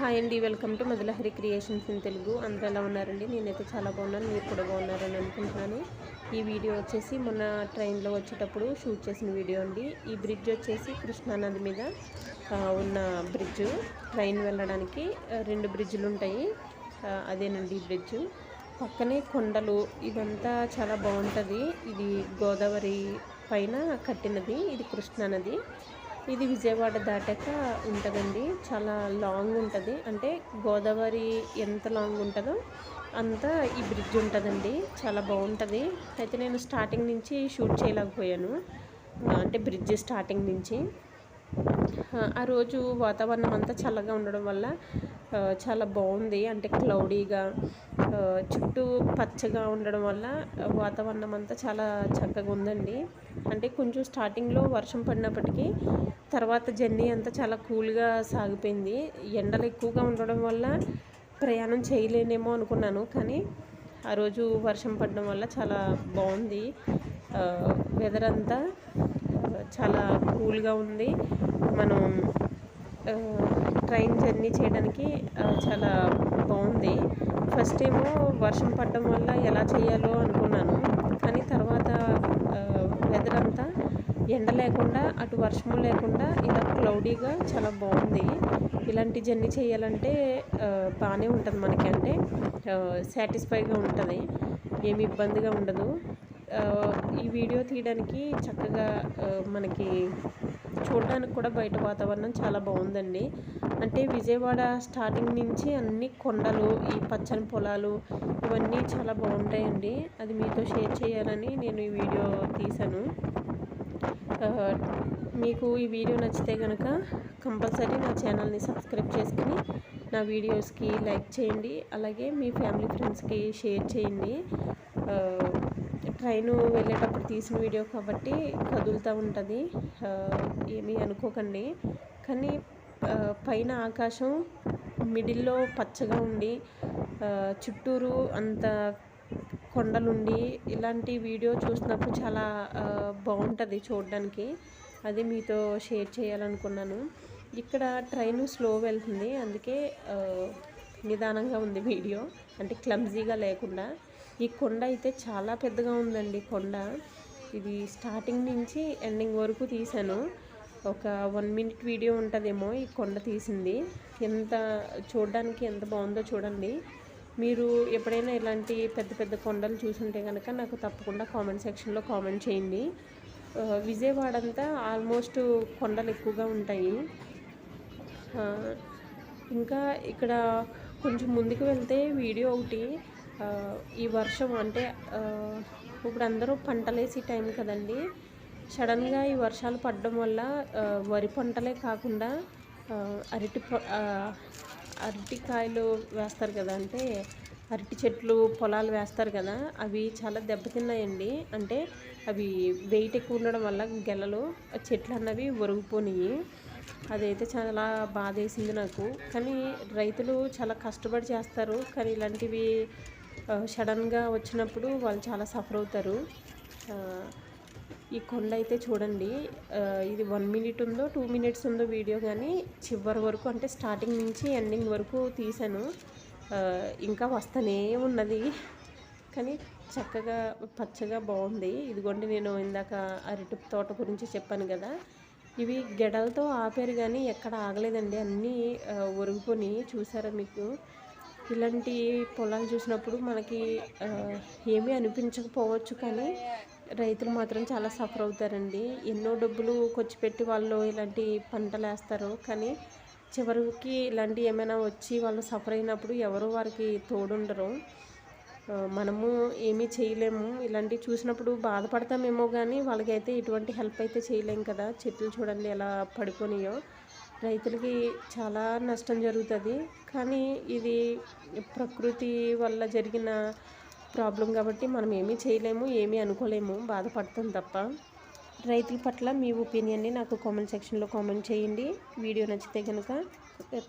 Hi అండి welcome to Madhulahari creations in Telugu. అందరూ ఎలా ఉన్నారండి? నేనైతే చాలా బాగున్నాను మీరు కూడా బాగున్నారని అనుకుంటున్నాను. ఈ వీడియో వచ్చేసి మొన్న ట్రైన్లో వచ్చేటప్పుడు షూట్ చేసిన వీడియో అండి. ఈ బ్రిడ్జ్ వచ్చేసి కృష్ణానది మీద ఉన్న బ్రిడ్జ్. ట్రైన్ వెళ్ళడానికి రెండు బ్రిడ్జ్లు ఉంటాయి. అదేనండి ఈ బ్రిడ్జ్. పక్కనే కొండలు ఇదంతా చాలా బాగుంటుంది. ఇది గోదావరి పైన కట్టినది ఇది కృష్ణానది ఇది విజయవాడ దాటాక ఉంటుందండి. చాలా లాంగ్ ఉంటుంది. అంటే గోదావరి ఎంత లాంగ్ ఉంటుందో అంత ఈ బ్రిడ్జ్ ఉంటుందండి. చాలా బాగుంటుంది. అయితే నేను స్టార్టింగ్ నుంచి షూట్ చేయలేకపోయాను. అంటే బ్రిడ్జ్ స్టార్టింగ్ నుంచి. ఆ, రోజు వాతావరణం అంతా చల్లగా ఉండడం వల్ల చాలా బాగుంది. అంటే క్లౌడీగా చుట్టూ పచ్చగా ఉండడం వల్ల వాతావరణం అంతా చాలా చక్కగా ఉందండి. అంటే కొంచెం స్టార్టింగ్లో వర్షం పడినప్పటికీ తర్వాత జర్నీ అంతా చాలా కూల్గా సాగిపోయింది. ఎండలు ఎక్కువగా ఉండడం వల్ల ప్రయాణం చేయలేనేమో అనుకున్నాను. కానీ ఆ రోజు వర్షం పడడం వల్ల చాలా బాగుంది. వెదర్ అంతా చాలా కూల్గా ఉంది. మనం ట్రైన్ జర్నీ చేయడానికి చాలా బాగుంది. ఫస్ట్ ఏమో వర్షం పడడం వల్ల ఎలా చేయాలో అనుకున్నాను. కానీ తర్వాత వెదర్ అంతా ఎండ లేకుండా అటు వర్షము లేకుండా ఇలా క్లౌడీగా చాలా బాగుంది. ఇలాంటి జర్నీ చేయాలంటే బాగానే ఉంటుంది మనకి. అంటే సాటిస్ఫైగా ఉంటుంది. ఏమి ఇబ్బందిగా ఉండదు. ఈ వీడియో తీయడానికి చక్కగా మనకి చూడడానికి కూడా బయట వాతావరణం చాలా బాగుందండి. అంటే విజయవాడ స్టార్టింగ్ నుంచి అన్ని కొండలు ఈ పచ్చని పొలాలు ఇవన్నీ చాలా బాగుంటాయండి. అది మీతో షేర్ చేయాలని నేను ఈ వీడియో తీశాను. మీకు ఈ వీడియో నచ్చితే కనుక కంపల్సరీ నా ఛానల్ని సబ్స్క్రైబ్ చేసుకుని నా వీడియోస్కి లైక్ చేయండి. అలాగే మీ ఫ్యామిలీ ఫ్రెండ్స్కి షేర్ చేయండి. ట్రైను వెళ్ళేటప్పుడు తీసిన వీడియో కాబట్టి కదులుతూ ఉంటుంది. ఏమీ అనుకోకండి. కానీ పైన ఆకాశం మిడిల్లో పచ్చగా ఉండి చుట్టూరు అంత కొండలుండి ఇలాంటి వీడియో చూసినప్పుడు చాలా బాగుంటుంది చూడడానికి. అది మీతో షేర్ చేయాలనుకున్నాను. ఇక్కడ ట్రైన్ స్లో వెళ్తుంది. అందుకే నిదానంగా ఉంది వీడియో. అంటే క్లమ్జీగా లేకుండా. ఈ కొండ అయితే చాలా పెద్దగా ఉందండి కొండ. ఇది స్టార్టింగ్ నుంచి ఎండింగ్ వరకు తీశాను. ఒక వన్ మినిట్ వీడియో ఉంటుందేమో ఈ కొండ తీసింది. ఎంత చూడడానికి ఎంత బాగుందో చూడండి. మీరు ఎప్పుడైనా ఇలాంటి పెద్ద పెద్ద కొండలు చూసుంటే కనుక నాకు తప్పకుండా కామెంట్ సెక్షన్లో కామెంట్ చేయండి. విజయవాడ అంతా ఆల్మోస్ట్ కొండలు ఎక్కువగా ఉంటాయి. ఇంకా ఇక్కడ కొంచెం ముందుకు వెళ్తే వీడియో ఒకటి ఈ వర్షం అంటే ఇప్పుడు అందరూ పంటలేసి టైం కదండి. సడన్గా ఈ వర్షాలు పడడం వల్ల వరి పంటలే కాకుండా అరటి అరటికాయలు వేస్తారు కదా అంటే అరటి చెట్లు పొలాలు వేస్తారు కదా అవి చాలా దెబ్బతిన్నాయండి. అంటే అవి వెయిట్ ఎక్కువ ఉండడం వల్ల గెలలు చెట్లు అన్నవి ఒరిగిపోయినాయి అదైతే చాలా బాధ వేసింది నాకు. కానీ రైతులు చాలా కష్టపడి చేస్తారు. కానీ ఇలాంటివి సడన్గా వచ్చినప్పుడు వాళ్ళు చాలా సఫర్ అవుతారు. ఈ కొండ అయితే చూడండి. ఇది వన్ మినిట్ ఉందో టూ మినిట్స్ ఉందో వీడియో కానీ చివరి వరకు అంటే స్టార్టింగ్ నుంచి ఎండింగ్ వరకు తీశాను. ఇంకా వస్తూనే ఉన్నది. కానీ చక్కగా పచ్చగా బాగుంది. ఇదిగోండి నేను ఇందాక అరటి తోట గురించి చెప్పాను కదా. ఇవి గెడలతో ఆపారు కానీ ఎక్కడ ఆగలేదండి. అన్నీ ఒరుగుకొని చూసారా మీకు? ఇలాంటి పొలాలు చూసినప్పుడు మనకి ఏమీ అనిపించకపోవచ్చు కానీ రైతులు మాత్రం చాలా సఫర్ అవుతారండి. ఎన్నో డబ్బులు ఖర్చు పెట్టి వాళ్ళు ఇలాంటి పంటలు వేస్తారు. కానీ చివరికి ఇలాంటి ఏమైనా వచ్చి వాళ్ళు సఫర్ అయినప్పుడు ఎవరు వారికి తోడుండరు. మనము ఏమీ చేయలేము. ఇలాంటివి చూసినప్పుడు బాధపడతామేమో కానీ వాళ్ళకైతే ఎటువంటి హెల్ప్ అయితే చేయలేం కదా. చెట్లు చూడండి ఎలా పడిపోయినాయో రైతులకి చాలా నష్టం జరుగుతుంది. కానీ ఇది ప్రకృతి వల్ల జరిగిన ప్రాబ్లం కాబట్టి మనం ఏమీ చేయలేము ఏమీ అనుకోలేము బాధపడతాం తప్ప. రైతుల పట్ల మీ ఒపీనియన్ని నాకు కామెంట్ సెక్షన్లో కామెంట్ చేయండి. వీడియో నచ్చితే కనుక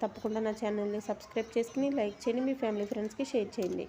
తప్పకుండా నా ఛానల్ని సబ్స్క్రైబ్ చేసుకుని లైక్ చేయండి మీ ఫ్యామిలీ ఫ్రెండ్స్కి షేర్ చేయండి.